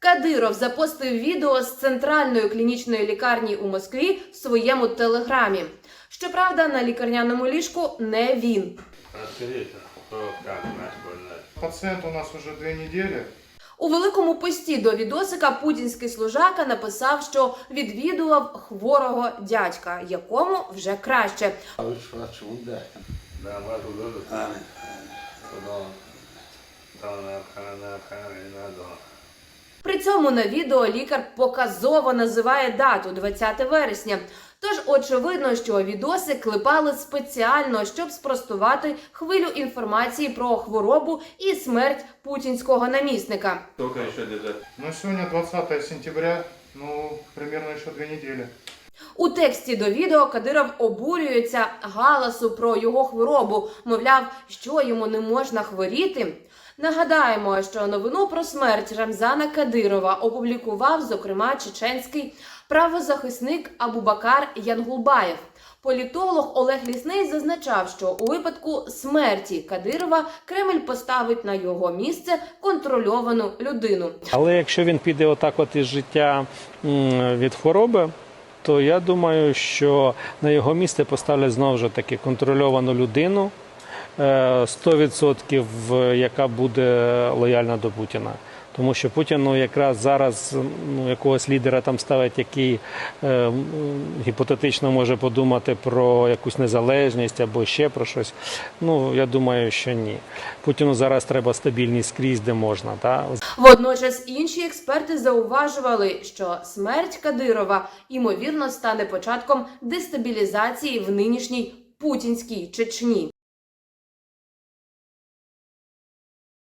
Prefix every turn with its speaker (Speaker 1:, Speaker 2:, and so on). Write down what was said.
Speaker 1: Кадиров запостив відео з центральної клінічної лікарні у Москві в своєму телеграмі. Щоправда, на лікарняному ліжку не він.
Speaker 2: Пациент у нас уже две недели.
Speaker 1: У великому пості до відосика путінський служака написав, що відвідував хворого дядька, якому вже краще. При цьому на відео лікар показово називає дату 20 вересня. Тож очевидно, що відоси клепали спеціально, щоб спростувати хвилю інформації про хворобу і смерть путінського намісника.
Speaker 3: Сколько еще держать?
Speaker 2: Ну, сегодня 20 сентября, ну, примерно еще две недели.
Speaker 1: У тексті до відео Кадиров обурюється галасу про його хворобу, мовляв, що йому не можна хворіти. Нагадаємо, що новину про смерть Рамзана Кадирова опублікував, зокрема, чеченський правозахисник Абубакар Янгулбаєв. Політолог Олег Лісний зазначав, що у випадку смерті Кадирова Кремль поставить на його місце контрольовану людину.
Speaker 4: Але якщо він піде отак от із життя від хвороби, то я думаю, що на його місце поставлять знову ж таки контрольовану людину, 100% яка буде лояльна до Путіна. Тому що Путін ну, якраз зараз ну, якогось лідера там ставить, який е, гіпотетично може подумати про якусь незалежність або ще про щось. Ну я думаю, що ні. Путіну зараз треба стабільність скрізь, де можна. Та?
Speaker 1: Водночас інші експерти зауважували, що смерть Кадирова ймовірно стане початком дестабілізації в нинішній путінській Чечні.